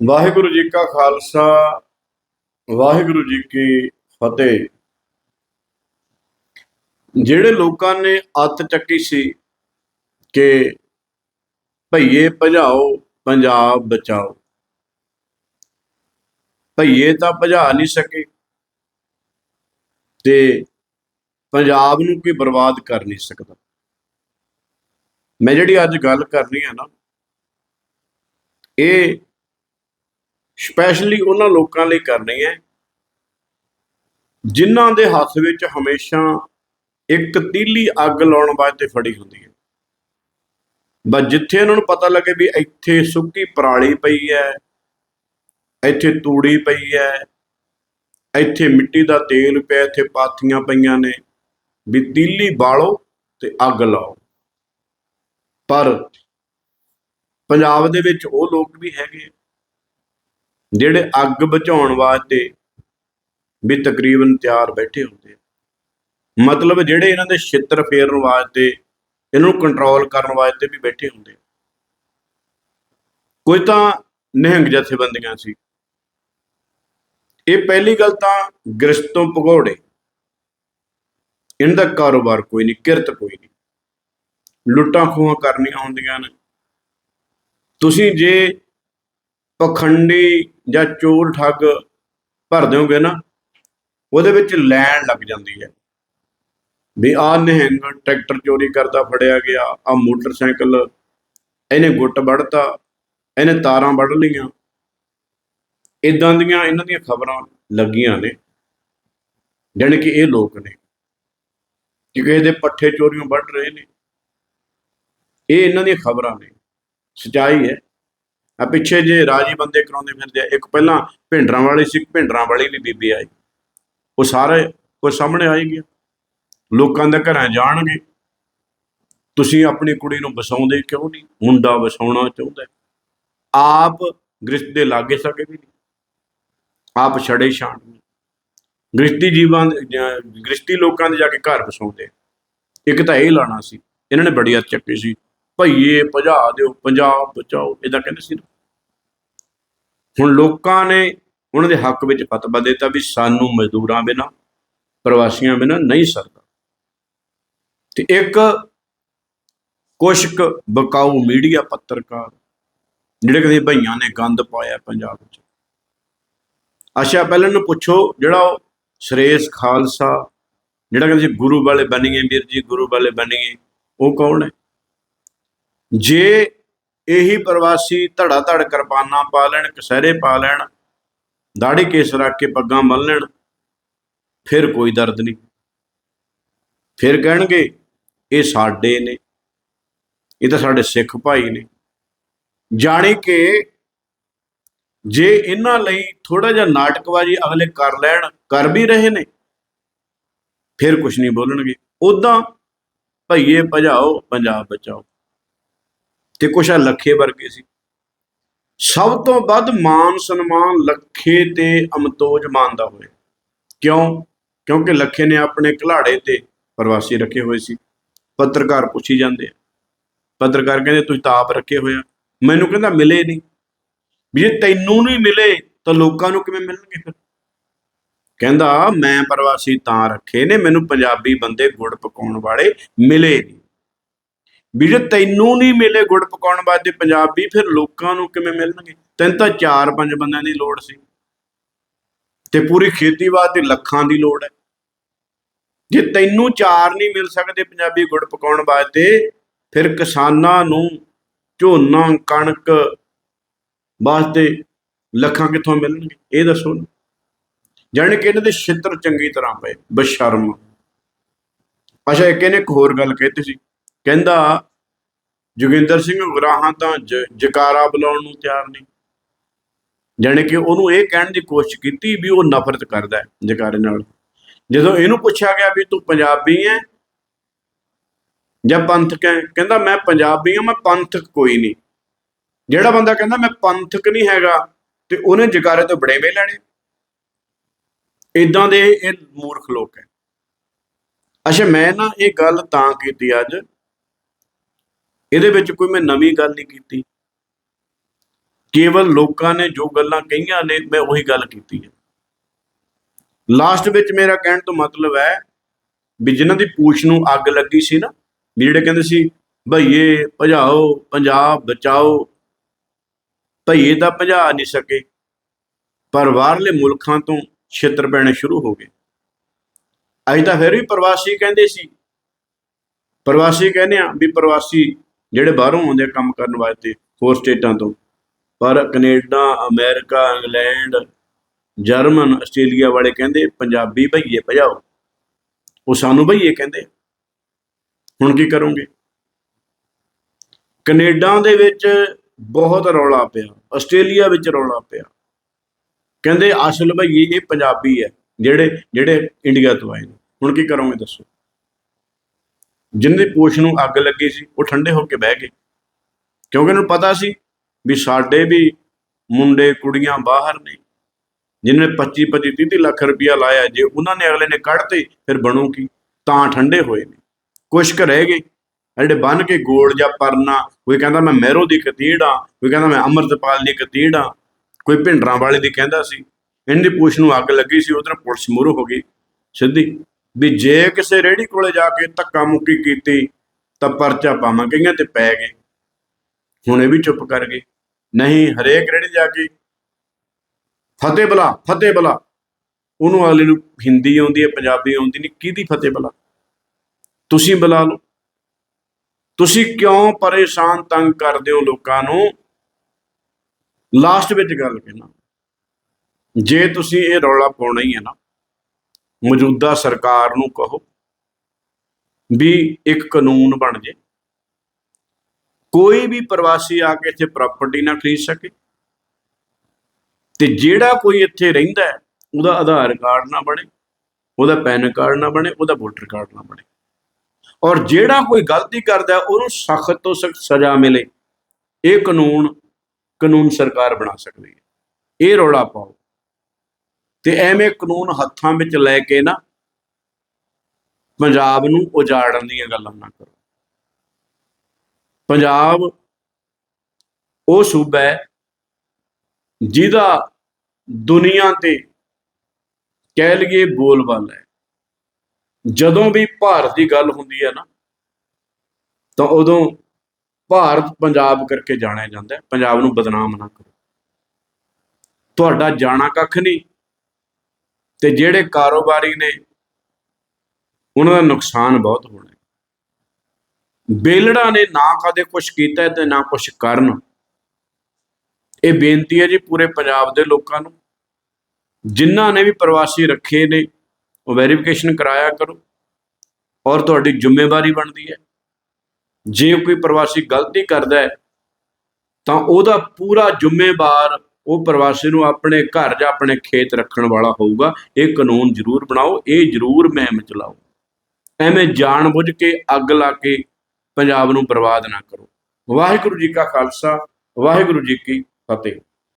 ਵਾਹਿਗੁਰੂ ਜੀ ਕਾ ਖਾਲਸਾ, ਵਾਹਿਗੁਰੂ ਜੀ ਕੀ ਫਤਿਹ। ਜਿਹੜੇ ਲੋਕਾਂ ਨੇ ਅੱਤ ਚੱਕੀ ਸੀ ਕਿ ਭਈਏ ਭਜਾਓ, ਪੰਜਾਬ ਬਚਾਓ। ਭਈਏ ਤਾਂ ਭਜਾ ਨਹੀਂ ਸਕੇ ਤੇ ਪੰਜਾਬ ਨੂੰ ਕੋਈ ਬਰਬਾਦ ਕਰ ਨਹੀਂ ਸਕਦਾ। ਮੈਂ ਜਿਹੜੀ ਅੱਜ ਗੱਲ ਕਰਨੀ ਹੈ ਨਾ, ਇਹ ਸਪੈਸ਼ਲੀ ਉਹਨਾਂ ਲੋਕਾਂ ਲਈ ਕਰਨੀ ਹੈ, ਜਿਨ੍ਹਾਂ ਦੇ ਹੱਥ ਵਿੱਚ ਹਮੇਸ਼ਾ ਇੱਕ ਤੀਲੀ ਅੱਗ ਲਾਉਣ ਵਾਸਤੇ ਫੜੀ ਹੁੰਦੀ ਹੈ। ਬਸ ਜਿੱਥੇ ਇਹਨਾਂ ਨੂੰ ਪਤਾ ਲੱਗੇ ਵੀ ਇੱਥੇ ਸੁੱਕੀ ਪਰਾਲੀ ਪਈ ਹੈ, ਇੱਥੇ ਤੂੜੀ ਪਈ ਹੈ, ਇੱਥੇ ਮਿੱਟੀ ਦਾ ਤੇਲ ਪਿਆ, ਇੱਥੇ ਪਾਥੀਆਂ ਪਈਆਂ ਨੇ, ਵੀ ਤੀਲੀ ਬਾਲੋ ਤੇ ਅੱਗ ਲਾਓ। ਪਰ ਪੰਜਾਬ ਦੇ ਵਿੱਚ ਉਹ ਲੋਕ ਵੀ ਹੈਗੇ ਜਿਹੜੇ ਅੱਗ ਬੁਝਾਉਣ ਵਾਸਤੇ ਵੀ ਤਕਰੀਬਨ ਤਿਆਰ ਬੈਠੇ ਹੁੰਦੇ ਆ। ਮਤਲਬ ਜਿਹੜੇ ਇਹਨਾਂ ਦੇ ਛਿੱਤਰ ਫੇਰਨ ਵਾਸਤੇ, ਇਹਨਾਂ ਨੂੰ ਕੰਟਰੋਲ ਕਰਨ ਵਾਸਤੇ ਵੀ ਬੈਠੇ ਹੁੰਦੇ ਕੋਈ ਤਾਂ ਨਿਹੰਗ ਜਥੇਬੰਦੀਆਂ ਸੀ। ਇਹ ਪਹਿਲੀ ਗੱਲ ਤਾਂ ਗ੍ਰਸਤੋਂ ਭਗੌੜੇ। ਇਹਨਾਂ ਦਾ ਕਾਰੋਬਾਰ ਕੋਈ ਨਹੀਂ, ਕਿਰਤ ਕੋਈ ਨਹੀਂ। ਲੁੱਟਾਂ ਖੋਹਾਂ ਕਰਨੀਆਂ ਹੁੰਦੀਆਂ ਨੇ। ਤੁਸੀਂ ਜੇ ਪਖੰਡੀ ਜਾਂ ਚੋਰ ਠੱਗ ਭਰ ਦਿਓਗੇ ਨਾ, ਉਹਦੇ ਵਿੱਚ ਲੈਣ ਲੱਗ ਜਾਂਦੀ ਹੈ। ਵੀ ਆਹ ਨਿਹੰਗ ਟਰੈਕਟਰ ਚੋਰੀ ਕਰਦਾ, ਫੜਿਆ ਗਿਆ ਆ ਮੋਟਰਸਾਈਕਲ, ਇਹਨੇ ਗੁੱਟ ਵੜਤਾ ਇਹਨੇ ਤਾਰਾਂ ਵੱਢ ਲਈਆਂ। ਇਦਾਂ ਦੀਆਂ ਇਹਨਾਂ ਦੀਆਂ ਖਬਰਾਂ ਲੱਗੀਆਂ ਨੇ, ਜਾਣੀ ਕਿ ਇਹ ਲੋਕ ਨੇ, ਕਿ ਕਿਸੇ ਦੇ ਪੱਠੇ ਚੋਰੀਆਂ ਵੱਢ ਰਹੇ ਨੇ। ਇਹ ਇਹਨਾਂ ਦੀਆਂ ਖਬਰਾਂ ਨੇ। ਸਚਾਈ ਹੈ। ਆ ਪਿੱਛੇ ਜੇ ਰਾਜੀ ਬੰਦੇ ਕਰਾਉਂਦੇ ਫਿਰਦੇ ਆ, ਇੱਕ ਪਹਿਲਾਂ ਭਿੰਡਰਾਂ ਵਾਲੀ ਸੀ, ਭਿੰਡਰਾਂ ਵਾਲੀ ਵੀ ਬੀਬੀ ਆਈ। ਉਹ ਸਾਰੇ ਉਹ ਸਾਹਮਣੇ ਆਈ ਗਿਆ। ਲੋਕਾਂ ਦੇ ਘਰਾਂ ਜਾਣਗੇ। ਤੁਸੀਂ ਆਪਣੀ ਕੁੜੀ ਨੂੰ ਵਸਾਉਂਦੇ ਕਿਉਂ ਨਹੀਂ? ਮੁੰਡਾ ਵਸਾਉਣਾ ਚਾਹੁੰਦਾ ਆਪ ਗ੍ਰਿਸ਼ਤ ਦੇ ਲਾਗੇ ਸਕੇ ਵੀ ਨਹੀਂ। ਆਪ ਛੜੇ ਛਾਣ ਗ੍ਰਿਸ਼ਤੀ ਜੀਵਾਂ ਗ੍ਰਿਸ਼ਤੀ ਲੋਕਾਂ ਦੇ ਜਾ ਕੇ ਘਰ ਵਸਾਉਂਦੇ ਇੱਕ ਤਾਂ ਇਹ ਲਾਣਾ ਸੀ। ਇਹਨਾਂ ਨੇ ਬੜੀ ਹੱਥ ਚੱਕੀ ਸੀ। ਭਈਏ, ਭਜਾ ਦਿਓ, ਪੰਜਾਬ ਬਚਾਓ ਇਹਦਾ ਕਹਿੰਦੇ ਸੀ ਨਾ। ਹੁਣ ਲੋਕਾਂ ਨੇ ਉਹਨਾਂ ਦੇ ਹੱਕ ਵਿੱਚ ਫਤਵਾ ਦਿੱਤਾ ਵੀ ਸਾਨੂੰ ਮਜ਼ਦੂਰਾਂ ਬਿਨਾ, ਪ੍ਰਵਾਸੀਆਂ ਬਿਨਾ ਨਹੀਂ ਸਰਦਾ। ਤੇ ਇੱਕ ਕੁਸ਼ਕ ਬਕਾਊ ਮੀਡੀਆ ਪੱਤਰਕਾਰ, ਜਿਹੜੇ ਕਦੇ ਭਈਆਂ ਨੇ ਗੰਦ ਪਾਇਆ ਪੰਜਾਬ ਵਿੱਚ। ਅੱਛਾ, ਪਹਿਲਾਂ ਨੂੰ ਪੁੱਛੋ, ਜਿਹੜਾ ਉਹ ਸ਼੍ਰੇਸ਼ ਖਾਲਸਾ, ਜਿਹੜਾ ਕਹਿੰਦੇ ਸੀ ਗੁਰੂ ਵਾਲੇ ਬਣੀਏ ਵੀਰ ਜੀ, ਗੁਰੂ ਵਾਲੇ ਬਣੀਏ ਉਹ ਕੌਣ ਹੈ? ਜੇ ਇਹੀ ਪ੍ਰਵਾਸੀ ਧੜਾ ਧੜ ਕਿਰਪਾਨਾਂ ਪਾ ਲੈਣ, ਕਸਹਿਰੇ ਪਾ ਲੈਣ ਦਾੜੀ ਕੇਸ ਰੱਖ ਕੇ ਪੱਗਾਂ ਬੰਨ ਲੈਣ, ਫਿਰ ਕੋਈ ਦਰਦ ਨਹੀਂ। ਫਿਰ ਕਹਿਣਗੇ, ਇਹ ਸਾਡੇ ਨੇ, ਇਹ ਤਾਂ ਸਾਡੇ ਸਿੱਖ ਭਾਈ ਨੇ। ਜਾਣੀ ਕਿ ਜੇ ਇਹਨਾਂ ਲਈ ਥੋੜਾ ਜਿਹਾ ਨਾਟਕਬਾਜ਼ੀ ਅਗਲੇ ਕਰ ਲੈਣ, ਕਰ ਵੀ ਰਹੇ ਨੇ, ਫਿਰ ਕੁਝ ਨਹੀਂ ਬੋਲਣਗੇ। ਉਦਾਂ ਭਈਏ ਭਜਾਓ, ਪੰਜਾਬ ਬਚਾਓ। ਤੇ ਕੁਛ ਆ ਲੱਖੇ ਵਰਗੇ ਸੀ। ਸਭ ਤੋਂ ਵੱਧ ਮਾਨ ਸਨਮਾਨ ਲੱਖੇ ਤੇ ਅਮਤੋਜ ਮਾਨ ਦਾ ਹੋਇਆ। ਕਿਉਂ? ਕਿਉਂਕਿ ਲੱਖੇ ਨੇ ਆਪਣੇ ਘਲਾੜੇ ਤੇ ਪ੍ਰਵਾਸੀ ਰੱਖੇ ਹੋਏ ਸੀ। ਪੱਤਰਕਾਰ ਪੁੱਛੀ ਜਾਂਦੇ ਆ। ਪੱਤਰਕਾਰ ਕਹਿੰਦੇ, ਤੁਸੀਂ ਤਾਂ ਆਪ ਰੱਖੇ ਹੋਇਆ ਮੈਨੂੰ ਕਹਿੰਦਾ, ਮਿਲੇ ਨਹੀਂ ਵੀ ਜੇ ਤੈਨੂੰ ਨਹੀਂ ਮਿਲੇ, ਤਾਂ ਲੋਕਾਂ ਨੂੰ ਕਿਵੇਂ ਮਿਲਣਗੇ ਫਿਰ? ਕਹਿੰਦਾ, ਮੈਂ ਪ੍ਰਵਾਸੀ ਤਾਂ ਰੱਖੇ ਨੇ। ਮੈਨੂੰ ਪੰਜਾਬੀ ਬੰਦੇ ਗੁੜ ਪਕਾਉਣ ਵਾਲੇ ਮਿਲੇ ਨਹੀਂ ਵੀ ਜੇ ਤੈਨੂੰ ਨਹੀਂ ਮਿਲੇ ਗੁੜ ਪਕਾਉਣ ਵਾਸਤੇ ਪੰਜਾਬੀ ਫਿਰ ਲੋਕਾਂ ਨੂੰ ਕਿਵੇਂ ਮਿਲਣਗੇ? ਤੈਨੂੰ ਤਾਂ ਚਾਰ ਪੰਜ ਬੰਦਿਆਂ ਦੀ ਲੋੜ ਸੀ। ਤੇ ਪੂਰੀ ਖੇਤੀ ਵਾਸਤੇ ਲੱਖਾਂ ਦੀ ਲੋੜ ਹੈ। ਜੇ ਤੈਨੂੰ ਚਾਰ ਨਹੀਂ ਮਿਲ ਸਕਦੇ ਪੰਜਾਬੀ ਗੁੜ ਪਕਾਉਣ ਵਾਸਤੇ, ਫਿਰ ਕਿਸਾਨਾਂ ਨੂੰ ਝੋਨਾ, ਕਣਕ ਵਾਸਤੇ ਲੱਖਾਂ ਕਿੱਥੋਂ ਮਿਲਣਗੇ? ਇਹ ਦੱਸੋ ਨਾ। ਜਾਣੀ ਕਿ ਇਹਨਾਂ ਦੇ ਛਿੱਤਰ ਚੰਗੀ ਤਰ੍ਹਾਂ ਪਏ, ਬਸ਼ਰਮ। ਅੱਛਾ, ਇੱਕ ਇਹਨੇ ਇੱਕ ਹੋਰ ਗੱਲ ਕਹਿਤੀ ਸੀ। ਕਹਿੰਦਾ, ਜੋਗਿੰਦਰ ਸਿੰਘ ਉਗਰਾਹਾਂ ਤਾਂ ਜ- ਜਕਾਰਾ ਬੁਲਾਉਣ ਨੂੰ ਤਿਆਰ ਨਹੀਂ ਜਾਣੀ ਕਿ ਉਹਨੂੰ ਇਹ ਕਹਿਣ ਦੀ ਕੋਸ਼ਿਸ਼ ਕੀਤੀ ਵੀ ਉਹ ਨਫ਼ਰਤ ਕਰਦਾ ਹੈ ਜਕਾਰੇ ਨਾਲ। ਜਦੋਂ ਇਹਨੂੰ ਪੁੱਛਿਆ ਗਿਆ ਵੀ ਤੂੰ ਪੰਜਾਬੀ ਹੈ ਜਾਂ ਪੰਥਕ ਹੈ, ਕਹਿੰਦਾ, ਮੈਂ ਪੰਜਾਬੀ ਹਾਂ, ਮੈਂ ਪੰਥਕ ਕੋਈ ਨਹੀਂ। ਜਿਹੜਾ ਬੰਦਾ ਕਹਿੰਦਾ, ਮੈਂ ਪੰਥਕ ਨਹੀਂ ਹੈਗਾ, ਤੇ ਉਹਨੇ ਜਕਾਰੇ ਤੋਂ ਬੜੇਵੇਂ ਲੈਣੇ। ਇਦਾਂ ਦੇ ਇਹ ਮੂਰਖ ਲੋਕ ਹੈ। ਅੱਛਾ, ਮੈਂ ਨਾ ਇਹ ਗੱਲ ਤਾਂ ਕੀਤੀ ਅੱਜ ਇਹਦੇ ਵਿੱਚ ਕੋਈ ਮੈਂ ਨਵੀਂ ਗੱਲ ਨਹੀਂ ਕੀਤੀ। ਕੇਵਲ ਲੋਕਾਂ ਨੇ ਜੋ ਗੱਲਾਂ ਕਹੀਆਂ ਨੇ, ਮੈਂ ਉਹੀ ਗੱਲ ਕੀਤੀ ਹੈ। ਲਾਸਟ ਵਿੱਚ ਮੇਰਾ ਕਹਿਣ ਤੋਂ ਮਤਲਬ ਹੈ ਵੀ ਜਿਨ੍ਹਾਂ ਦੀ ਪੂਛ ਨੂੰ ਅੱਗ ਲੱਗੀ ਸੀ ਨਾ, ਵੀ ਜਿਹੜੇ ਕਹਿੰਦੇ ਸੀ, ਭਈਏ ਭਜਾਓ, ਪੰਜਾਬ ਬਚਾਓ, ਭਈਏ ਤਾਂ ਭਜਾ ਨਹੀਂ ਸਕੇ, ਪਰ ਬਾਹਰਲੇ ਮੁਲਕਾਂ ਤੋਂ ਛਿੱਤਰ ਪੈਣੇ ਸ਼ੁਰੂ ਹੋ ਗਏ। ਅੱਜ ਤਾਂ ਫਿਰ ਵੀ ਪ੍ਰਵਾਸੀ ਕਹਿੰਦੇ ਸੀ। ਪ੍ਰਵਾਸੀ ਕਹਿੰਦੇ ਆ ਵੀ ਪ੍ਰਵਾਸੀ ਜਿਹੜੇ ਬਾਹਰੋਂ ਆਉਂਦੇ ਆ ਕੰਮ ਕਰਨ ਵਾਸਤੇ ਹੋਰ ਸਟੇਟਾਂ ਤੋਂ, ਪਰ Canada, America, England, German, Australia ਵਾਲੇ ਕਹਿੰਦੇ ਪੰਜਾਬੀ ਭਈਏ ਭਜਾਓ। ਉਹ ਸਾਨੂੰ ਭਈਏ ਕਹਿੰਦੇ ਹੁਣ ਕੀ ਕਰੋਗੇ? ਕੈਨੇਡਾ ਦੇ ਵਿੱਚ ਬਹੁਤ ਰੌਲਾ ਪਿਆ, ਆਸਟ੍ਰੇਲੀਆ ਵਿੱਚ ਰੌਲਾ ਪਿਆ। ਕਹਿੰਦੇ ਅਸਲ ਭਈਏ ਇਹ ਪੰਜਾਬੀ ਹੈ, ਜਿਹੜੇ ਜਿਹੜੇ ਇੰਡੀਆ ਤੋਂ ਆਏ ਨੇ। ਹੁਣ ਕੀ ਕਰੋਗੇ ਦੱਸੋ? ਜਿਨ੍ਹਾਂ ਦੀ ਪੋਸ਼ ਨੂੰ ਅੱਗ ਲੱਗੀ ਸੀ, ਉਹ ਠੰਡੇ ਹੋ ਕੇ ਬਹਿ ਗਏ। ਕਿਉਂਕਿ ਉਹਨੂੰ ਪਤਾ ਸੀ ਵੀ ਸਾਡੇ ਵੀ ਮੁੰਡੇ, ਕੁੜੀਆਂ ਬਾਹਰ ਨੇ। ਜਿਨ੍ਹਾਂ ਨੇ 25 25 30 ਲੱਖ ਰੁਪਇਆ ਲਾਇਆ, ਜੇ ਉਹਨਾਂ ਨੇ ਅਗਲੇ ਨੇ ਕੱਢਤੇ, ਫਿਰ ਬਣੂ ਕੀ? ਤਾਂ ਠੰਡੇ ਹੋਏ ਨੇ। ਕੁਛ ਕੁ ਰਹਿ ਗਏ। ਆਹ ਜਿਹੜੇ ਬੰਨ ਕੇ ਗੋਲ ਜਾਂ ਪਰਨਾ, ਕੋਈ ਕਹਿੰਦਾ ਮੈਂ ਮਹਿਰੋ ਦੀ ਕਤੀੜ ਆ, ਕੋਈ ਕਹਿੰਦਾ ਮੈਂ ਅੰਮ੍ਰਿਤਪਾਲ ਦੀ ਕਤੀੜ ਆ। ਕੋਈ ਭਿੰਡਰਾਂ ਵਾਲੇ ਦੀ ਕਹਿੰਦਾ ਸੀ ਇਹਦੀ ਪੂਛ ਨੂੰ ਅੱਗ ਲੱਗੀ ਸੀ, ਉਧਰ ਪੁਲਿਸ ਮੂਹਰੇ ਹੋ ਗਈ। ਸਿੱਧੀ ਵੀ ਜੇ ਕਿਸੇ ਰੇੜੀ ਕੋਲੇ ਜਾ ਕੇ ਧੱਕਾ ਮੁੱਕੀ ਕੀਤੀ, ਤਾਂ ਪਰਚਾ ਪਾਵਾਂ ਕਈਆਂ ਤੇ ਪੈ ਗਏ। ਹੁਣ ਇਹ ਵੀ ਚੁੱਪ ਕਰ ਗਏ। ਨਹੀਂ, ਹਰੇਕ ਰੇੜੀ ਜਾ ਕੇ ਫਤਿਹ ਬਲਾ ਫਤਿਹ ਬਲਾ ਉਹਨੂੰ ਅਗਲੇ ਨੂੰ ਹਿੰਦੀ ਆਉਂਦੀ ਹੈ, ਪੰਜਾਬੀ ਆਉਂਦੀ ਨਹੀਂ, ਕਿਹਦੀ ਫਤਿਹ ਬਲਾ ਤੁਸੀਂ ਬੁਲਾ ਲਓ। ਤੁਸੀਂ ਕਿਉਂ ਪਰੇਸ਼ਾਨ ਤੰਗ ਕਰਦੇ ਹੋ ਲੋਕਾਂ ਨੂੰ? ਲਾਸਟ ਵਿੱਚ ਗੱਲ ਕਹਿਣਾ। ਜੇ ਤੁਸੀਂ ਇਹ ਰੌਲਾ ਪਾਉਣਾ ਹੀ ਹੈ ਨਾ ਮੌਜੂਦਾ ਸਰਕਾਰ ਨੂੰ ਕਹੋ ਵੀ ਇੱਕ ਕਾਨੂੰਨ ਬਣ ਜੇ। ਕੋਈ ਵੀ ਪ੍ਰਵਾਸੀ ਆ ਕੇ ਇੱਥੇ ਪ੍ਰਾਪਰਟੀ ਨਾ ਖਰੀਦ ਸਕੇ। ਤੇ ਜਿਹੜਾ ਕੋਈ ਇੱਥੇ ਰਹਿੰਦਾ ਹੈ, ਉਹਦਾ ਆਧਾਰ ਕਾਰਡ ਨਾ ਬਣੇ, ਉਹਦਾ ਪੈਨ ਕਾਰਡ ਨਾ ਬਣੇ, ਉਹਦਾ ਵੋਟਰ ਕਾਰਡ ਨਾ ਬਣੇ। ਔਰ ਜਿਹੜਾ ਕੋਈ ਗਲਤੀ ਕਰਦਾ ਉਹਨੂੰ ਸਖਤ ਤੋਂ ਸਖਤ ਸਜ਼ਾ ਮਿਲੇ। ਇਹ ਕਾਨੂੰਨ ਕਾਨੂੰਨ ਸਰਕਾਰ ਬਣਾ ਸਕਦੀ ਹੈ। ਇਹ ਰੌਲਾ ਪਾਓ। ਤੇ ਐਵੇਂ ਕਾਨੂੰਨ ਹੱਥਾਂ ਵਿੱਚ ਲੈ ਕੇ ਨਾ ਪੰਜਾਬ ਨੂੰ ਉਜਾੜਨ ਦੀਆਂ ਗੱਲਾਂ ਨਾ ਕਰੋ। ਪੰਜਾਬ ਉਹ ਸੂਬਾ ਹੈ ਜਿਹਦਾ ਦੁਨੀਆ ਤੇ ਕਹਿ ਲਈਏ ਬੋਲਬਾਲਾ ਹੈ। ਜਦੋਂ ਵੀ ਭਾਰਤ ਦੀ ਗੱਲ ਹੁੰਦੀ ਹੈ ਨਾ, ਤਾਂ ਉਦੋਂ ਭਾਰਤ ਪੰਜਾਬ ਕਰਕੇ ਜਾਣਿਆ ਜਾਂਦਾ ਹੈ। ਪੰਜਾਬ ਨੂੰ ਬਦਨਾਮ ਨਾ ਕਰੋ। ਤੁਹਾਡਾ ਜਾਣਾ ਕੱਖ ਨਹੀਂ। ਤੇ ਜਿਹੜੇ ਕਾਰੋਬਾਰੀ ਨੇ, ਉਹਨਾਂ ਦਾ ਨੁਕਸਾਨ ਬਹੁਤ ਹੋਣਾ ਹੈ। ਬੇਲੜਾ ਨੇ ਨਾ ਕਦੇ ਕੁਝ ਕੀਤਾ ਹੈ ਤੇ ਨਾ ਕੁਝ ਕਰਨ। ਇਹ ਬੇਨਤੀ ਹੈ ਜੀ ਪੂਰੇ ਪੰਜਾਬ ਦੇ ਲੋਕਾਂ ਨੂੰ। ਜਿਨ੍ਹਾਂ ਨੇ ਵੀ ਪ੍ਰਵਾਸੀ ਰੱਖੇ ਨੇ, ਉਹ ਵੈਰੀਫਿਕੇਸ਼ਨ ਕਰਾਇਆ ਕਰੋ। ਔਰ ਤੁਹਾਡੀ ਜ਼ਿੰਮੇਵਾਰੀ ਬਣਦੀ ਹੈ। ਜੇ ਕੋਈ ਪ੍ਰਵਾਸੀ ਗਲਤੀ ਕਰਦਾ ਹੈ, ਤਾਂ ਉਹਦਾ ਪੂਰਾ ਜ਼ਿੰਮੇਵਾਰ ਉਹ ਪ੍ਰਵਾਸੀ ਨੂੰ ਆਪਣੇ ਘਰ ਜਾਂ ਆਪਣੇ ਖੇਤ ਰੱਖਣ ਵਾਲਾ ਹੋਊਗਾ। ਇਹ ਕਾਨੂੰਨ ਜ਼ਰੂਰ ਬਣਾਓ, ਇਹ ਜ਼ਰੂਰ ਮਹਿਮ ਚਲਾਓ। ਐਵੇਂ ਜਾਣਬੁੱਝ ਕੇ ਅੱਗ ਲਾ ਕੇ ਪੰਜਾਬ ਨੂੰ ਬਰਬਾਦ ਨਾ ਕਰੋ। ਵਾਹਿਗੁਰੂ ਜੀ ਕਾ ਖਾਲਸਾ, ਵਾਹਿਗੁਰੂ ਜੀ ਕੀ ਫਤਿਹ।